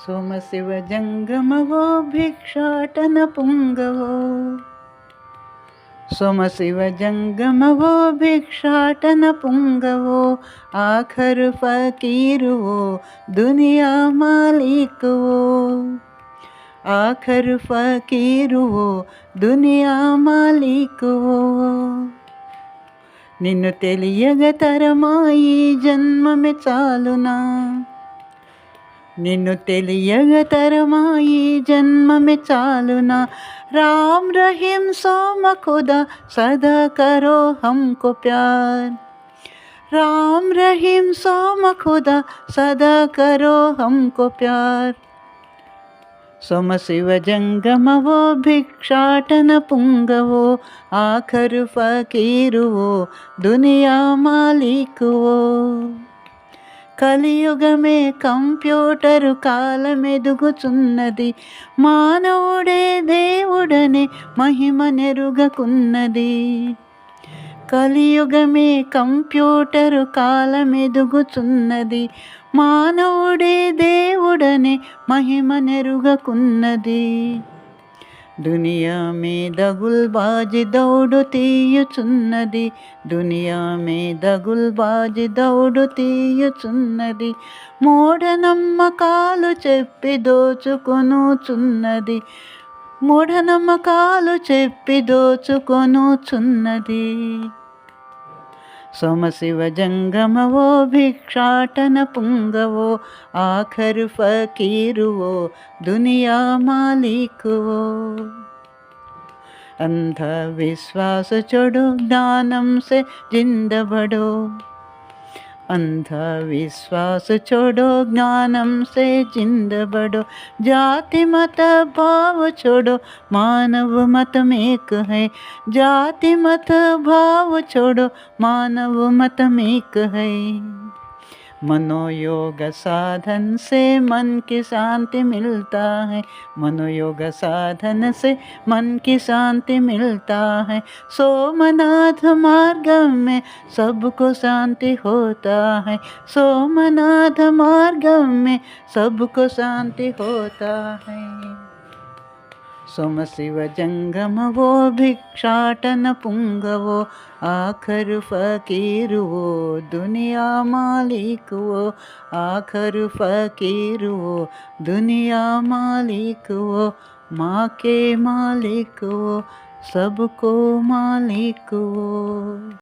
సోమశివ జంగమవో భిక్షాటన పుంగవో సోమశివ జంగమవో భిక్షాటన పుంగవో ఆఖరు ఫకీరువో దునియా మాలికువో ఆఖరు ఫకీరువో దునియా మాలికువో నిన్ను తెలియగ తరమాయి జన్మమే చాలునా నిన్ను తెలియగ తరమా ఈ జన్మమే చాలునా. రామ్ రహీం సోమ ఖుదా సదా కరో హమ్కు ప్యార్ రామ్ రహీం సోమ ఖుదా సదా కరో హమ్కు ప్యార్ సోమ శివ జంగమవో భిక్షాటన పుంగవో ఆఖరు ఫకీరువో దునియా మాలికువో. కలియుగమే కంప్యూటరు కాలమెదుగుచున్నది. మానవుడే దేవుడనే మహిమ నెరుగకున్నది. కలియుగమే కంప్యూటరు కాలమెదుగుచున్నది. మానవుడే దేవుడనే మహిమ నెరుగకున్నది. దునియా మీద గుల్బాజి దౌడు తీయుచున్నది. దునియా మీద గుల్బాజి దౌడు తీయుచున్నది. మూఢనమ్మకాలు చెప్పి దోచుకొనుచున్నది. మూఢనమ్మకాలు చెప్పి దోచుకొనుచున్నది. సోమశివ జంగమవో భిక్షాటన పుంగవో ఆఖరు ఫకీరువో దునియా మాలీకువో. అంధ విశ్వాస చెడు జ్ఞానం సే జిందబడో. अंधविश्वास छोड़ो, ज्ञानम से जिंद बढ़ो जाति मत भाव छोड़ो, मानव मत में एक है जाति मत भाव छोड़ो, मानव मत में एक है। मनोयोग साधन से मन की शांति मिलता है। मनोयोग साधन से मन की शांति मिलता है। सोमनाथ मार्ग में सबको शांति होता है। सोमनाथ मार्ग में सबको शांति होता है। सोमशिवजङ्गमवो भिक्षाटनपुङ्गवो आखरु फकीरुवो दुनिया दुन्या आखरु फकीरुवो दुनिया फकीर्ो दुनि के वो सबको मलिक